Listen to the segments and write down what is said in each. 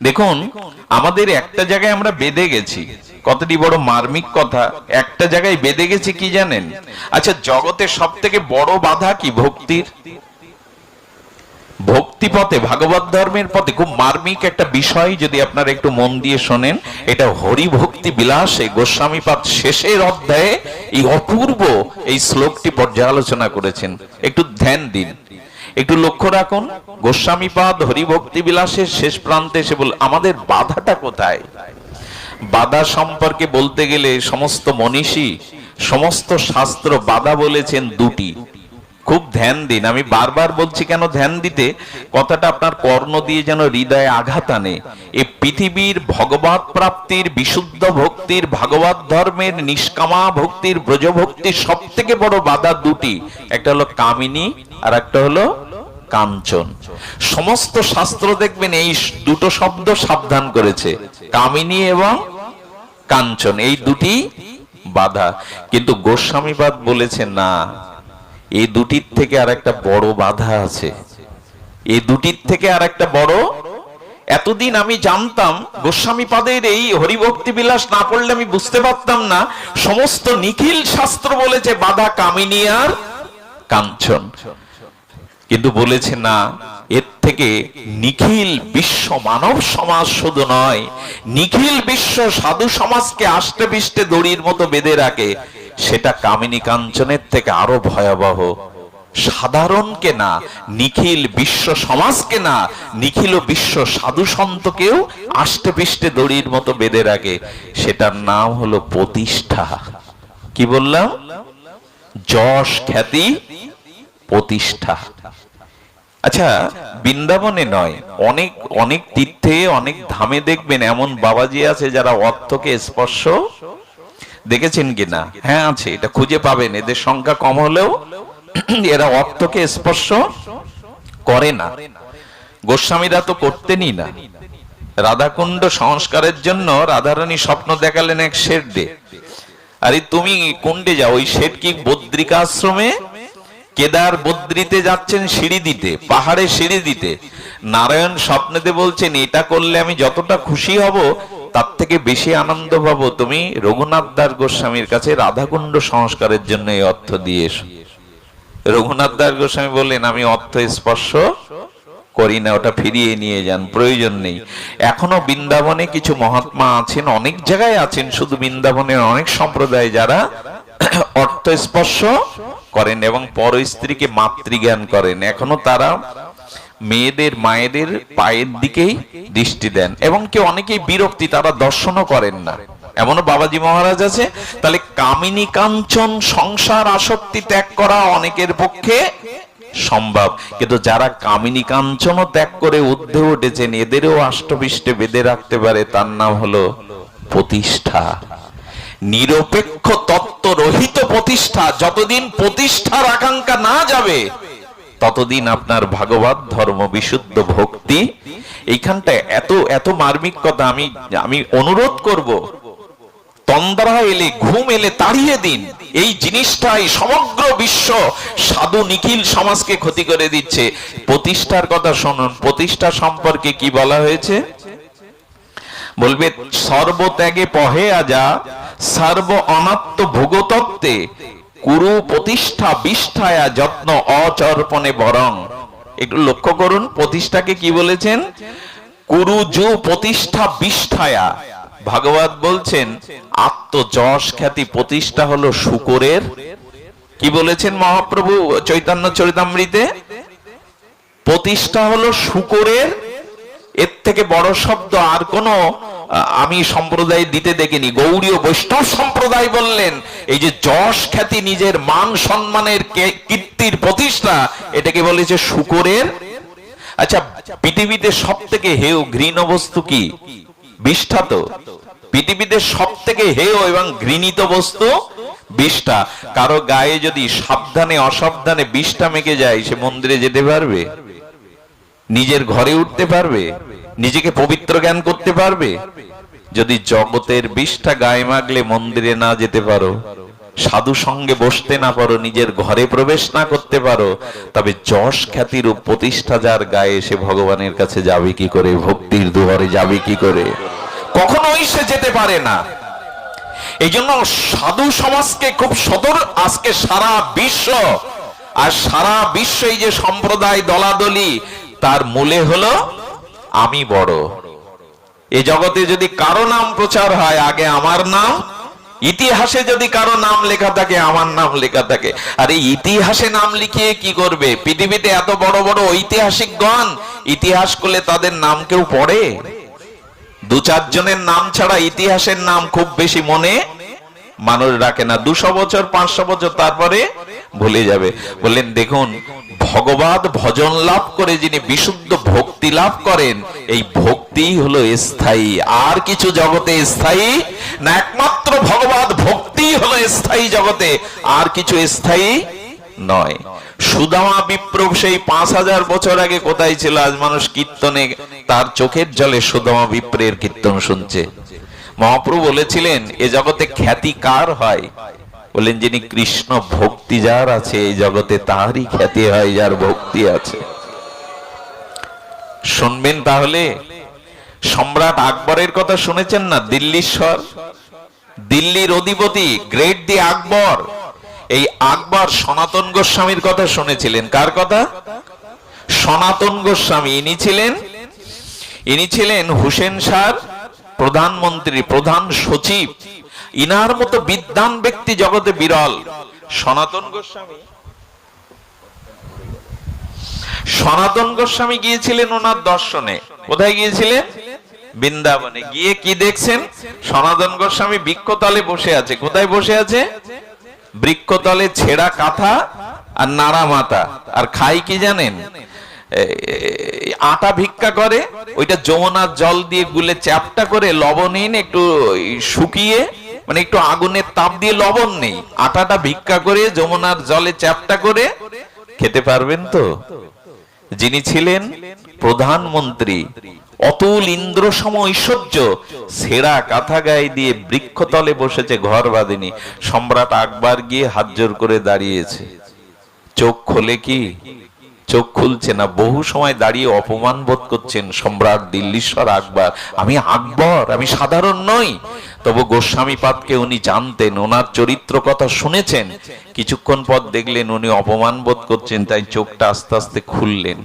দেখুন, আমাদের একটা জায়গায় আমরা বেঁধে গেছি। কতটি বড় মার্মিক কথা। একটা জায়গায় বেঁধে গেছি কি জানেন? আচ্ছা জগতের সব থেকে বড় বাধা কি ভক্তির? ভক্তি পথে, ভাগবত ধর্মের পথে খুব মার্মিক একটা বিষয় যদি আপনারা একটু মন দিয়ে শোনেন, এটা হরি ভক্তি বিলাসে গোস্বামীপাদ শেষের অধ্যায়ে এই অপূর্ব এই শ্লোকটি পর্যালোচনা করেছেন। একটু ধ্যান দিন। একটু লক্ষ্য রাখুন, গোস্বামীপাদ হরিভক্তি বিলাসের শেষ প্রান্তে এসে বল, আমাদের বাধাটা কোথায়? বাধা সম্পর্কে বলতে গেলে সমস্ত মনীষী, সমস্ত শাস্ত্র বাধা বলেছেন দুটি। খুব ধ্যান দিন, আমি বারবার বলছি কেন ধ্যান দিতে? কথাটা আপনার কর্ণ দিয়ে যেন হৃদয়ে আঘাত আনে। এ পৃথিবীর ভগবত প্রাপ্তির, বিশুদ্ধ ভক্তির, ভাগবত ধর্মের, নিষ্কামা ভক্তির, ব্রজভক্তির সব থেকে বড় বাধা দুটি। একটা হলো কামিনী আর একটা হলো কাঞ্চন। সমস্ত শাস্ত্র দেখবেন এই দুটো শব্দ সাবধান করেছে, কামিনী এবং কাঞ্চন। এই দুটি বাধা। কিন্তু গোস্বামীবাদ বলেছে না এই দুটির থেকে আর একটা বড় বাধা আছে। এই দুটির থেকে আর একটা বড় এতদিন আমি জানতাম, গোস্বামী পাদের এই হরিভক্তি বিলাস না পড়লে আমি বুঝতে পারতাম না, সমস্ত নিখিল শাস্ত্র বলেছে, বাধা কামিনী আর কাঞ্চন। কিন্তু বলেছে, না, এর থেকে নিখিল বিশ্ব মানব সমাজ শুধু নয়, নিখিল বিশ্ব সাধু সমাজকে আষ্টে পিষ্টে দড়ির মতো বেঁধে রাখে। সেটা কামিনী কাঞ্চনের থেকে আরও ভয়াবহ। সাধারণকে না, নিখিল বিশ্ব সমাজকে না, নিখিল বিশ্ব সাধু সন্তকেও আষ্টে পিষ্টে দড়ির মতো বেঁধে রাখে। সেটার নাম হলো প্রতিষ্ঠা। কি বললাম? যশ খ্যাতি প্রতিষ্ঠা। আচ্ছা বৃন্দাবনে নয়, অনেক অনেক তীর্থে, অনেক ধামে দেখবেন এমন বাবাজি আছে যারা অর্থকে স্পর্শ দেখেছেন কিনা? হ্যাঁ আছে, এটা খুঁজে পাবেন, এদের সংখ্যা কম হলেও এরা অর্থকে স্পর্শ করে না। গোস্বামীরা তো করতেনই না। রাধাকুণ্ড সংস্কারের জন্য রাধারানী স্বপ্ন দেখালেন এক শেড দে আরে তুমি কুণ্ডে যাও, ওই শেড কি বদ্রিকাশ্রমে কেদার বদ্রিতে যাচ্ছেন সিঁড়ি দিতে, পাহাড়ে সিঁড়ি দিতে। নারায়ণ স্বপ্নেতে বলছেন, এটা করলে আমি যতটা খুশি হব, তার থেকে বেশি আনন্দ পাবো। তুমি রঘুনাথ দাস গোস্বামীর কাছে রাধাকুণ্ড সংস্কারের জন্য এই অর্থ দিয়ে এসো। রঘুনাথ দাস গোস্বামী বললেন, আমি অর্থ স্পর্শ করি না, ওটা ফিরিয়ে নিয়ে যান, প্রয়োজন নেই। এখনও বৃন্দাবনে কিছু মহাত্মা আছেন, অনেক জায়গায় আছেন, শুধু বৃন্দাবনের অনেক সম্প্রদায় যারা অর্থ স্পর্শ করেন এবং পর স্ত্রীকে মাতৃজ্ঞান করেন। এখনও তারা মেয়েদের, মায়েদের পায়ের দিকেই দৃষ্টি দেন এবং কেউ অনেকেই বিরক্তি, তারা দর্শনও করেন না। এমনও বাবাজি মহারাজ আছে, তাহলে কামিনী কাঞ্চন সংসার আসক্তি ত্যাগ করা অনেকের পক্ষে সম্ভব। কিন্তু যারা কামিনী কাঞ্চনও ত্যাগ করে ঊর্ধ্বে উঠেছেন, এদেরও আষ্টবিষ্টে বেঁধে রাখতে পারে, তার নাম হলো প্রতিষ্ঠা। নিরপেক্ষ রহিত প্রতিষ্ঠা, যতদিন প্রতিষ্ঠার আকাঙ্ক্ষা না যাবে, ততদিন আপনার ভাগবত ধর্ম বিশুদ্ধ ভক্তি, এইখানটায় এত এত মার্মিক কথা আমি আমি অনুরোধ করব। তন্দ্রা এলে, ঘুম এলে তাড়িয়ে দিন। এই জিনিসটাই সমগ্র বিশ্ব সাধু নিখিল সমাজকে ক্ষতি করে দিচ্ছে। প্রতিষ্ঠার কথা শুনুন, প্রতিষ্ঠা সম্পর্কে কি বলা হয়েছে? বলবে, সর্বত্যাগে পহে আজা সর্ব অনাত্ম ভোগতত্ত্বে কুরু প্রতিষ্ঠা বিষ্ঠায়া যত্ন অচর্পণে বরং। একটু লক্ষ্য করুন, প্রতিষ্ঠাকে কি বলেছেন? কুরু জু প্রতিষ্ঠা বিষ্ঠায়া। ভাগবত বলছেন, আত্মযশ খ্যাতি প্রতিষ্ঠা হলো শুকরের। কি বলেছেন মহাপ্রভু চৈতন্য চরিতামৃতে? প্রতিষ্ঠা হলো শুকরের। এর থেকে বড় শব্দ আর কোন আমি সম্প্রদায় দিতে দেখিনি গৌরীয় বৈষ্ণব সম্প্রদায় বললেন, এই যে যশ খ্যাতি নিজের মান সম্মানের কীর্তির প্রতিষ্ঠা এটাকে বলেছে শুকরের? আচ্ছা পৃথিবীতে সব থেকে হেয় ঘৃণ বস্তু কি? বিষ্ঠা তো। পৃথিবীতে সব থেকে হেয় এবং ঘৃণিত বস্তু বিষ্ঠা। কারও গায়ে যদি সাবধানে, অসাবধানে বিষ্ঠা মেখে যায়, সে মন্দিরে যেতে পারবে? নিজের ঘরে উঠতে পারবে? নিজেকে পবিত্র জ্ঞান করতে পারবে? যদি জগতের বিষটা গায়ে মাগলে মন্দিরে না যেতে পারো, সাধু সঙ্গে বসতে না পারো, নিজের ঘরে প্রবেশ না করতে পারো, তবে যশ খ্যাতির প্রতিষ্ঠা যার গায়ে সে ভগবানের কাছে যাবে কি করে? ভক্তির দুয়ারে যাবে কি করে? কখনোই সে যেতে পারে না। এই জন্য সাধু সমাজকে খুব সদর আজকে সারা বিশ্ব, আর সারা বিশ্ব এই যে সম্প্রদায় দলাদলি, তার মূলে হলো আমি বড়। এ জগতে যদি কারও নাম প্রচার হয়, আগে আমার নাম, ইতিহাসে যদি কারও নাম লেখা থাকে, আমার নাম লেখা থাকে। আর এই ইতিহাসে নাম লিখিয়ে কি করবে? পৃথিবীতে এত বড় বড় ঐতিহাসিকগণ ইতিহাস করলে তাদের নাম কেউ পড়ে? দু চারজনের নাম ছাড়া ইতিহাসের নাম খুব বেশি মনে, মানুষ রাখে না। দুশো বছর, পাঁচশো বছর, তারপরে ভুলে যাবে। বললেন, দেখুন ভগবাদ ভজন লাভ করে যিনি বিশুদ্ধ ভক্তি লাভ করেন, এই ভক্তি হলো স্থায়ী। আর কিছু জগতে স্থায়ী না, একমাত্র ভগবাদ ভক্তি হলো স্থায়ী জগতে। আর কিছু স্থায়ী নয়। সুদামা বিপ্রব সেই পাঁচ হাজার বছর আগে কোথায় ছিল? আজ মানুষ কীর্তনে, তার চোখের জলে সুদামা বিপ্রের কীর্তন শুনছে। মহাপ্রভু বলেছিলেন, এ জগতে খ্যাতি কার হয়? বলেন যিনি কৃষ্ণ ভক্তি যার আছে, এই জগতে তারই খ্যাতি হয়, যার ভক্তি আছে। শুনবেন তাহলে? সম্রাট আকবরের কথা শুনেছেন না? দিল্লীশ্বর? দিল্লির অধিপতি গ্রেট দি আকবর। এই আকবর সনাতন গোস্বামীর কথা শুনেছিলেন। কার কথা? সনাতন গোস্বামী। ইনি ছিলেন? ইনি ছিলেন হুসেন শাহ প্রধানমন্ত্রী, প্রধান সচিব। ইনার মতো বিদ্যান ব্যক্তি জগতে বিরল। সনাতন গোস্বামী। সনাতন গোস্বামী গিয়েছিলেন ওনার দর্শনে। কোথায় গিয়েছিলেন? বৃন্দাবনে। গিয়ে কি দেখছেন? সনাতন গোস্বামী বৃক্ষতলে বসে আছে। কোথায় বসে আছে? বৃক্ষতলে ছেঁড়া কাঁথা আর নাড়া মাথা। আর খাই কি জানেন? আটা ভিক্ষা করে, ওইটা যমুনার জল দিয়ে গুলে চ্যাপটা করে লবণহীন একটু শুকিয়ে মানে একটু আগুনের তাপ দিয়ে লবণ নেই। আটাটা ভিক্ষা করে যমুনার জলে চ্যাপটা করে খেতে পারবেন তো? যিনি ছিলেন প্রধানমন্ত্রী, অতুল ইন্দ্র সম ঐশ্বর্য, সেরা কাঁথা গায়ে দিয়ে বৃক্ষতলে বসেছে ঘর বাঁধেনি। সম্রাট আকবর গিয়ে হাত করে দাঁড়িয়েছে। চোখ খোলে কি? চোখ খুলছে না। বহু সময় দাঁড়িয়ে অপমান বোধ করছেন সম্রাট দিল্লীশ্বর আকবর। আমি আকবর, আমি সাধারণ নই। তবু গোস্বামী পাদকে উনি জানতেন, ওনার চরিত্র কথা শুনেছেন। কিছুক্ষণ পর দেখলেন উনি অপমান বোধ করছেন, তাই চোখটা আস্তে আস্তে খুললেন।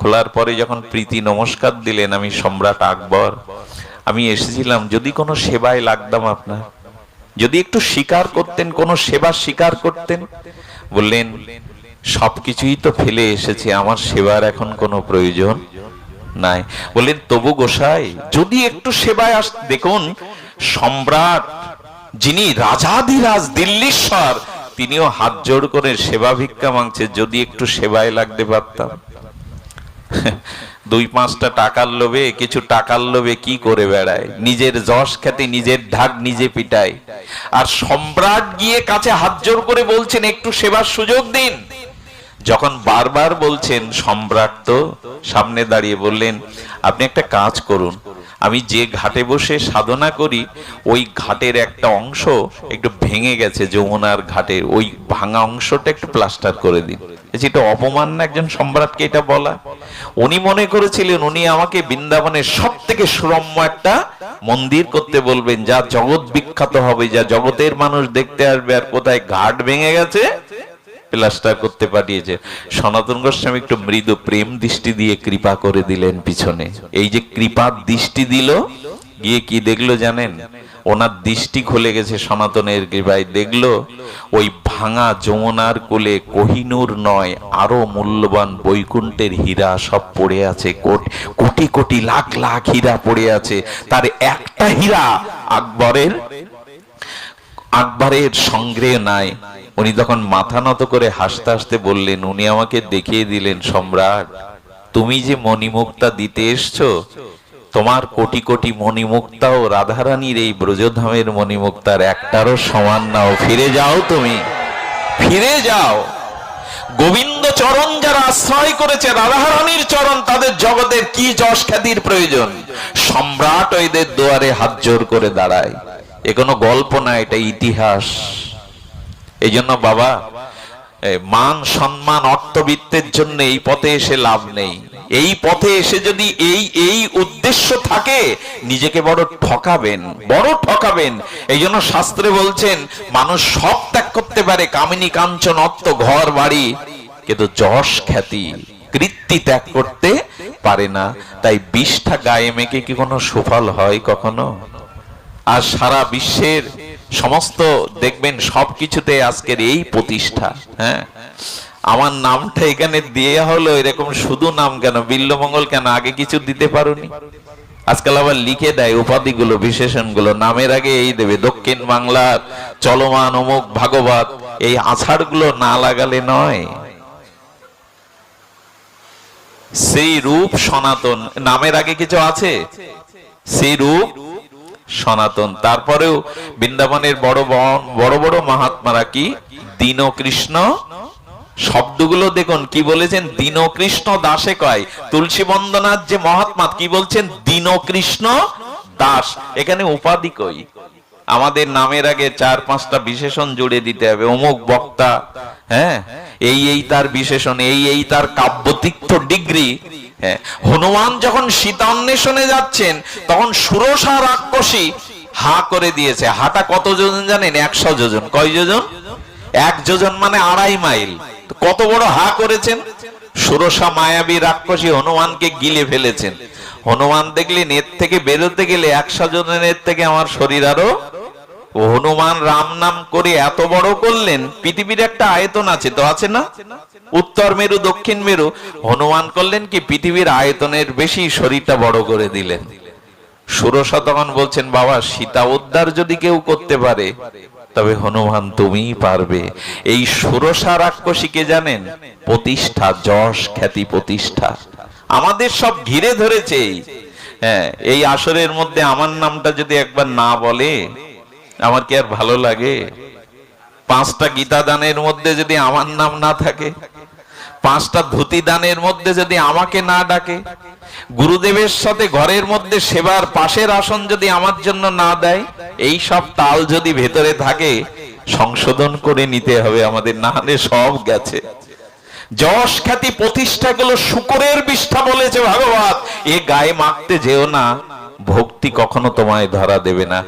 খোলার পরে যখন প্রীতি নমস্কার দিলেন, আমি সম্রাট আকবর, আমি এসেছিলাম, যদি কোনো সেবায় লাগতাম আপনার, যদি একটু স্বীকার করতেন, কোনো সেবা স্বীকার করতেন? বললেন, সবকিছুই তো ফেলে এসেছে, আমার সেবার এখন কোনো প্রয়োজন নাই। বললেন, তবু গোসাই, যদি একটু সেবায় আস দেখুন সম্রাট, যিনি রাজাধিরাজ দিল্লীশ্বর, তিনিও হাত জোড় করে সেবা ভিক্ষা মাংছে, যদি একটু সেবায় লাগতে পারতাম। দুই পাঁচটা টাকার লোভে, কিছু টাকার লোভে কি করে বেড়ায়? নিজের যশ খ্যাতি নিজের ঢাক নিজে পিটায়। আর সম্রাট গিয়ে কাছে হাত জোর করে বলছেন, একটু সেবার সুযোগ দিন। যখন বারবার বলছেন সম্রাট তো সামনে দাঁড়িয়ে বললেন, আপনি একটা কাজ করুন। আমি যে ঘাটে বসে সাধনা করি, ওই ঘাটের একটা অংশ একটু ভেঙে গেছে যমুনার ঘাটের ওই ভাঙা অংশটা একটু প্লাস্টার করে দিন। এটা অপমান না একজন সম্রাটকে এটা বলা? উনি মনে করেছিলেন, উনি আমাকে বৃন্দাবনের সব থেকে সুরম্য একটা মন্দির করতে বলবেন, যা জগৎ বিখ্যাত হবে, যা জগতের মানুষ দেখতে আসবে, আর কোথায় ঘাট ভেঙে গেছে প্লাস্টার করতে পাঠিয়েছে সনাতন গোস্বামী একটু মৃদু প্রেম দৃষ্টি দিয়ে কৃপা করে দিলেন পিছনে। এই যে কৃপার দৃষ্টি দিল, গিয়ে কি দেখল জানেন? ওনার দৃষ্টি খুলে গেছে সনাতনের কৃপায়। দেখল, ওই ভাঙা যমুনার কোলে কোহিনুর নয়, আরও মূল্যবান বৈকুণ্ঠের হীরা সব পড়ে আছে। কোটি কোটি লাখ লাখ হীরা পড়ে আছে। তার একটা হীরা আকবরের আকবরের সংগ্রহে নাই। উনি তখন মাথা নত করে হাসতে হাসতে বললেন, উনি আমাকে দেখিয়ে দিলেন, সম্রাট। তুমি যে মণিমুক্তা দিতে এসছো, তোমার কোটি কোটি মণিমুক্তাও রাধারানীর এই ব্রজধামের মণিমুক্তার একটারও সমান নাও ফিরে যাও তুমি, ফিরে যাও। গোবিন্দ চরণ যারা আশ্রয় করেছে, রাধারানীর চরণ, তাদের জগতের কি যশ খ্যাতির প্রয়োজন? সম্রাট এদের দুয়ারে হাত জোর করে দাঁড়ায়। এ কোনো গল্প না, এটা ইতিহাস। এই জন্য বাবা মান, সম্মান, অর্থবিত্তের জন্য এই পথে এসে লাভ নেই। এই পথে এসে যদি এই এই উদ্দেশ্য থাকে, নিজেকে বড় ঠকাবেন বড় ঠকাবেন। এই জন্য শাস্ত্রে বলছেন, মানুষ সব ত্যাগ করতে পারে, কামিনী কাঞ্চন, অর্থ, ঘর, বাড়ি, কিন্তু যশ খ্যাতি, কৃত্তি ত্যাগ করতে পারে না। তাই বিষটা গায়ে মেখে কি কোনো সুফল হয় কখনো? আর সারা বিশ্বের সমস্ত দেখবেন সবকিছুতে আজকের এই প্রতিষ্ঠা হ্যাঁ? আমার নামটা এখানে দিয়ে হলো এরকম শুধু নাম কেন? বিল্লমঙ্গল কেন? আগে কিছু দিতে পারোনি? আজকাল আবার লিখে দেয় উপাধিগুলো, বিশেষণগুলো। নামের আগে এই দেবে, দক্ষিণ বাংলার চলমান অমুক ভাগবত, এই আছাড়গুলো না লাগালে নয়। সেই রূপ সনাতন, নামের আগে কিছু আছে? সেই রূপ সনাতন। তারপরেও বৃন্দাবনের বড় বড় বড় মহাত্মারা কি? দীন কৃষ্ণ শব্দগুলো দেখুন, কি বলেছেন? দীন কৃষ্ণ দাসে কয়, তুলসী বন্দনাথ যে মহাত্মা, কি বলছেন? দীন কৃষ্ণ দাস। এখানে উপাধি কই? আমাদের নামের আগে চার পাঁচটা বিশেষণ জুড়ে দিতে হবে। অমুক বক্তা হ্যাঁ? এই এই তার বিশেষণ, এই এই তার কাব্যতিক্ত ডিগ্রি হ্যাঁ? হনুমান যখন সীতা অন্বেষণে যাচ্ছেন, তখন সুরসা রাক্ষসী হা করে দিয়েছে। হাটা কত যোজন জানেন? একশো যোজন। কয় যোজন? এক যোজন মানে আড়াই মাইল। কত বড় হা করেছেন? সুরসা মায়াবী রাক্ষসী হনুমানকে গিলে ফেলেছেন। হনুমান দেখলেন, এর থেকে বেরোতে গেলে একশো জনের থেকে আমার শরীর আরও হনুমান রাম নাম করে এত বড় করলেন, পৃথিবীর একটা আয়তন আছে তো আছে না? উত্তর মেরু, দক্ষিণ মেরু। হনুমান করলেন কি, পৃথিবীর আয়তনের বেশি শরীরটা বড় করে দিলেন। সুরসা তখন বলছেন, বাবা, সীতা উদ্ধার যদি কেউ করতে পারে, তবে হনুমান তুমিই পারবে। এই সুরসা রাক্ষসীকে জানেন? প্রতিষ্ঠা, যশ, খ্যাতি, প্রতিষ্ঠা। আমাদের সব ঘিরে ধরেছে হ্যাঁ এই আসরের মধ্যে আমার নামটা যদি একবার না বলে আমার কি আর ভালো লাগে। পাঁচটা গীতা দানের মধ্যে যদি আমার নাম না থাকে, পাঁচটা ধুতি দানের মধ্যে যদি আমাকে না ডাকে, গুরুদেবের সাথে ঘরের মধ্যে সেবার পাশের আসন যদি আমার জন্য না দেয়, এই সব তাল যদি ভেতরে থাকে, সংশোধন করে নিতে হবে আমাদের না হলে সব গেছে। যশ খ্যাতি প্রতিষ্ঠাগুলো শুকরের বিষ্ঠা বলেছে ভাগবত। এ গায়ে মাখতে যেও না, ভক্তি কখনো তোমায় ধরা দেবে না।